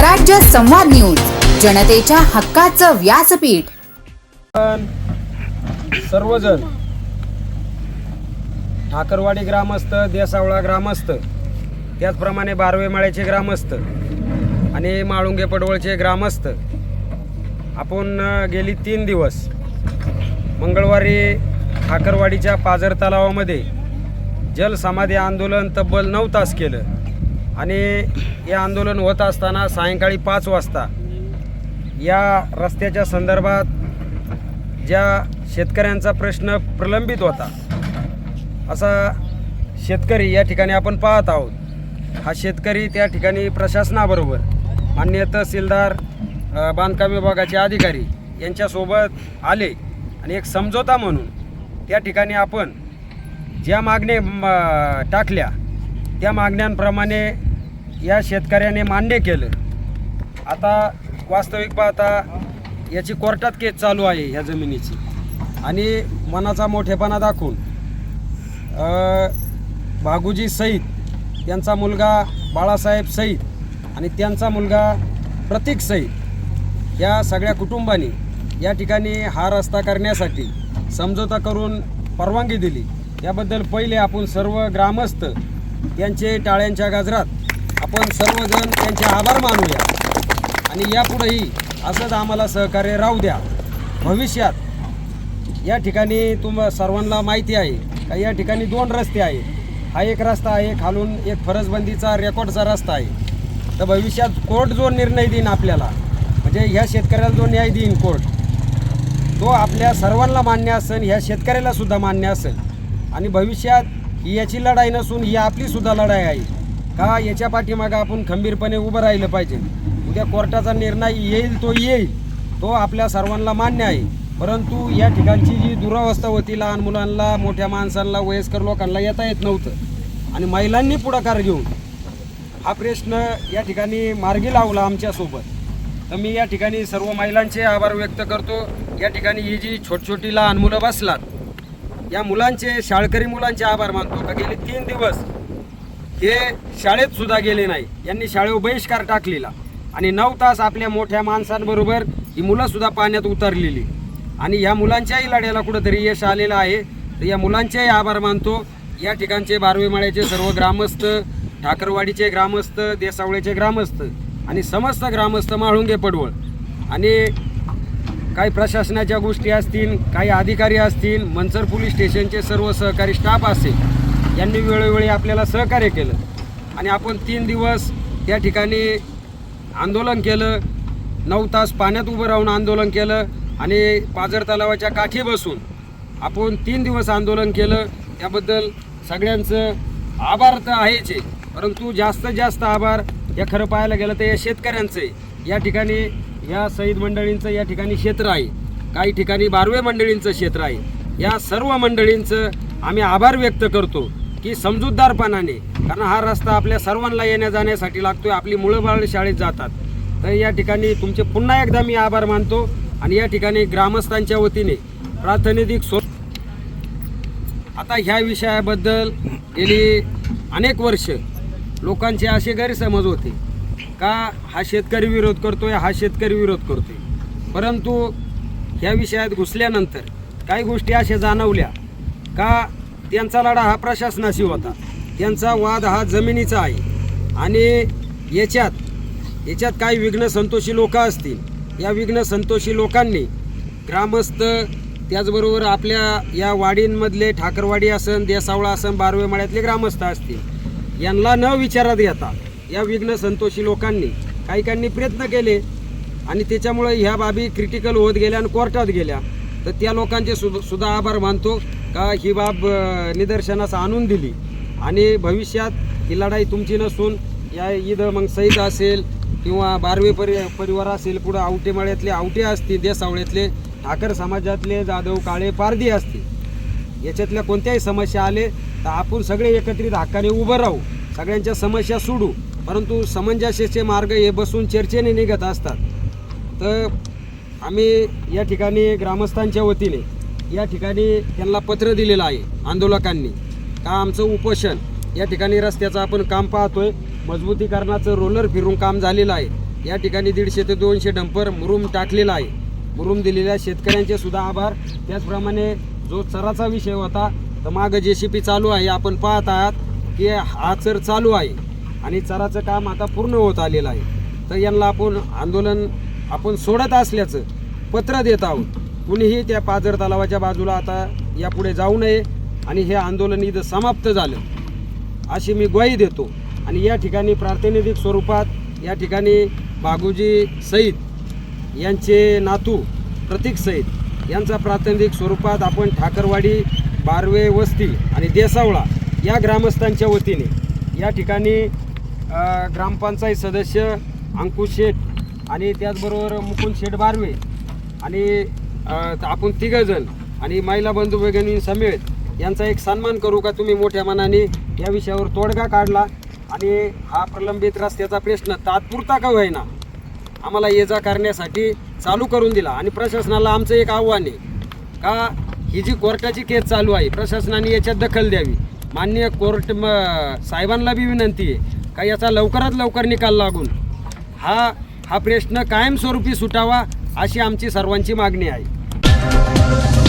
स्वराज्य संवाद न्यूज जनतेच्या हक्काचं व्यासपीठ. पण सर्वजण ठाकरवाडी ग्रामस्थ देसावळा ग्रामस्थ त्याचप्रमाणे बारवेमाळ्याचे ग्रामस्थ आणि माळुंगे पडवळचे ग्रामस्थ आपण गेली तीन दिवस मंगळवारी ठाकरवाडीच्या पाझर तलावामध्ये जलसमाधी आंदोलन तब्बल नऊ तास केलं. आणि हे आंदोलन होत असताना सायंकाळी पाच वाजता या रस्त्याच्या संदर्भात ज्या शेतकऱ्यांचा प्रश्न प्रलंबित होता असा शेतकरी या ठिकाणी आपण पाहत आहोत. हा शेतकरी त्या ठिकाणी प्रशासनाबरोबर मान्य तहसीलदार बांधकाम विभागाचे अधिकारी यांच्यासोबत आले आणि एक समझोता म्हणून त्या ठिकाणी आपण ज्या मागण्या म, टाकल्या त्या मागण्यांप्रमाणे या शेतकऱ्याने मान्य केलं. आता वास्तविक पाहता याची कोर्टात केस चालू आहे ह्या जमिनीची. आणि मनाचा मोठेपणा दाखवून भागूजी भागुजी सईद यांचा मुलगा बाळासाहेब सईद आणि त्यांचा मुलगा प्रतीक सईद या सगळ्या कुटुंबांनी या ठिकाणी हा रस्ता करण्यासाठी समझोता करून परवानगी दिली. याबद्दल पहिले आपण सर्व ग्रामस्थ यांचे टाळ्यांच्या गाजरात आपण सर्वजण त्यांचे आभार मानूया. आणि यापुढेही असंच आम्हाला सहकार्य राहू द्या. भविष्यात या ठिकाणी तुम सर्वांना माहिती आहे का या ठिकाणी दोन रस्ते आहेत. हा एक रस्ता आहे खालून एक फरसबंदीचा रेकॉर्डचा रस्ता आहे. तर भविष्यात कोर्ट जो निर्णय देईन आपल्याला म्हणजे ह्या शेतकऱ्याला जो न्याय देईन कोर्ट तो आपल्या सर्वांना मान्य असेल ह्या शेतकऱ्याला सुद्धा मान्य असेल. आणि भविष्यात ही याची लढाई नसून ही आपली सुद्धा लढाई आहे. का याच्या पाठीमागं आपण खंबीरपणे उभं राहिलं पाहिजे. उद्या कोर्टाचा निर्णय येईल तो येईल. तो आपल्या सर्वांना मान्य आहे. परंतु या ठिकाणची जी दुरावस्था होती लहान मुलांना मोठ्या माणसांना वयस्कर लोकांना येता येत नव्हतं. आणि महिलांनी पुढाकार घेऊन हा प्रश्न या ठिकाणी मार्गी लावला आमच्यासोबत. तर मी या ठिकाणी सर्व महिलांचे आभार व्यक्त करतो. या ठिकाणी ही जी छोट छोटी लहान मुलं बसलात या मुलांचे शाळकरी मुलांचे आभार मानतो. का गेले तीन दिवस हे शाळेत सुद्धा गेले नाही. यांनी शाळेवर बहिष्कार टाकलेला. आणि नऊ तास आपल्या मोठ्या माणसांबरोबर ही मुलं सुद्धा पाण्यात उतरलेली. आणि या मुलांच्याही लढ्याला कुठंतरी यश आलेलं आहे. तर या मुलांचेही आभार मानतो. या ठिकाणचे बारवेमाळ्याचे सर्व ग्रामस्थ ठाकरवाडीचे ग्रामस्थ देसावळेचे ग्रामस्थ आणि समस्त ग्रामस्थ माळुंगे पडवळ आणि काही प्रशासनाच्या गोष्टी असतील काही अधिकारी असतील मनसर पोलीस स्टेशनचे सर्व सहकारी स्टाफ असेल. यांनी वेळोवेळी आपल्याला सहकार्य केलं. आणि आपण तीन दिवस त्या ठिकाणी आंदोलन केलं. नऊ तास पाण्यात उभं राहून आंदोलन केलं. आणि पाझर तलावाच्या काठी बसून आपण तीन दिवस आंदोलन केलं. त्याबद्दल सगळ्यांचं आभार तर आहेच आहे परंतु जास्तीत जास्त आभार या खरं पाहायला गेलं तर या शेतकऱ्यांचं. आहे या ठिकाणी या सईद मंडळींचं या ठिकाणी क्षेत्र आहे. काही ठिकाणी बारवे मंडळींचं क्षेत्र आहे. या सर्व मंडळींचं आम्ही आभार व्यक्त करतो. की समजूतदारपणाने कारण हा रस्ता आपल्या सर्वांना येण्या जाण्यासाठी लागतोय आपली मुलं बाळ शाळेत जातात. तर या ठिकाणी तुमचे पुन्हा एकदा मी आभार मानतो आणि या ठिकाणी ग्रामस्थांच्या वतीने प्रातिनिधिक स्व आता ह्या विषयाबद्दल गेली अनेक वर्ष लोकांचे असे गैरसमज होते का हा शेतकरी विरोध करतोय हा शेतकरी विरोध करतोय. परंतु ह्या विषयात घुसल्यानंतर काही गोष्टी अशा जाणवल्या का त्यांचा लढा हा प्रशासनाशी होता. त्यांचा वाद हा जमिनीचा आहे. आणि याच्यात याच्यात काही विघ्न संतोषी लोक असतील. या विघ्न संतोषी लोकांनी ग्रामस्थ त्याचबरोबर आपल्या या वाडींमधले ठाकरवाडी असन देसावळा असन बारवे माळ्यातले ग्रामस्थ असतील. यांना न विचारात घेता या विघ्न संतोषी लोकांनी काही काहींनी प्रयत्न केले. आणि त्याच्यामुळे ह्या बाबी क्रिटिकल होत गेल्या आणि कोर्टात गेल्या. तर त्या लोकांचे सुद सुद्धा आभार मानतो. का ही बाब निदर्शनास आणून दिली? आणि भविष्यात ही लढाई तुमची नसून या ईद मग सईद असेल किंवा बारवे परि परिवार असेल पुढं आवटेमाळ्यातले आवटे असतील देसावळ्यातले ठाकर समाजातले जाधव काळे पारधी असतील. याच्यातल्या कोणत्याही समस्या आले तर आपण सगळे एकत्रित हक्काने उभं राहू. सगळ्यांच्या समस्या सोडू. परंतु समंजस्याचे मार्ग हे बसून चर्चेने निघत असतात. तर आम्ही या ठिकाणी ग्रामस्थांच्या वतीने या ठिकाणी त्यांना पत्र दिलेलं आहे आंदोलकांनी. का आमचं उपोषण? या ठिकाणी रस्त्याचं आपण काम पाहतोय. मजबूतीकरणाचं रोलर फिरून काम झालेलं आहे. या ठिकाणी दीडशे ते दोनशे डंपर मुरुम टाकलेला आहे. मुरुम दिलेल्या शेतकऱ्यांचे सुद्धा आभार. त्याचप्रमाणे जो चराचा विषय होता तर मागं जे सी पी चालू आहे. आपण पाहत आहात की हा चर चालू आहे. आणि चराचं काम आता पूर्ण होत आलेलं आहे. तर यांना आपण आंदोलन आपण सोडत असल्याचं पत्र देत आहोत. कुणीही त्या पाझर तलावाच्या बाजूला आता यापुढे जाऊ नये आणि हे आंदोलन इथं समाप्त झालं अशी मी ग्वाही देतो. आणि या ठिकाणी प्रातिनिधिक स्वरूपात या ठिकाणी बागूजी सईद यांचे नातू प्रतीक सईद यांचा प्रातिनिधिक स्वरूपात आपण ठाकरवाडी बारवे वस्ती आणि देसावळा या ग्रामस्थांच्या वतीने या ठिकाणी ग्रामपंचायत सदस्य अंकुश शेठ आणि त्याचबरोबर मुकुंद शेठ बारवे आणि आपण तिघजण आणि महिला बंधू भगिनी समेत यांचा एक सन्मान करू का तुम्ही मोठ्या मनाने? या विषयावर तोडगा काढला आणि हा प्रलंबित रस्त्याचा प्रश्न तात्पुरता का होईना? आम्हाला ये जा करण्यासाठी चालू करून दिला आणि प्रशासनाला आमचं एक आव्हान आहे का ही जी कोर्टाची केस चालू आहे प्रशासनाने याच्यात दखल द्यावी. माननीय कोर्ट म साहेबांना बी विनंती आहे का याचा लवकरात लवकर निकाल लागून हा हा प्रश्न कायमस्वरूपी सुटावा अशी आमची सर्वांची मागणी आहे. Música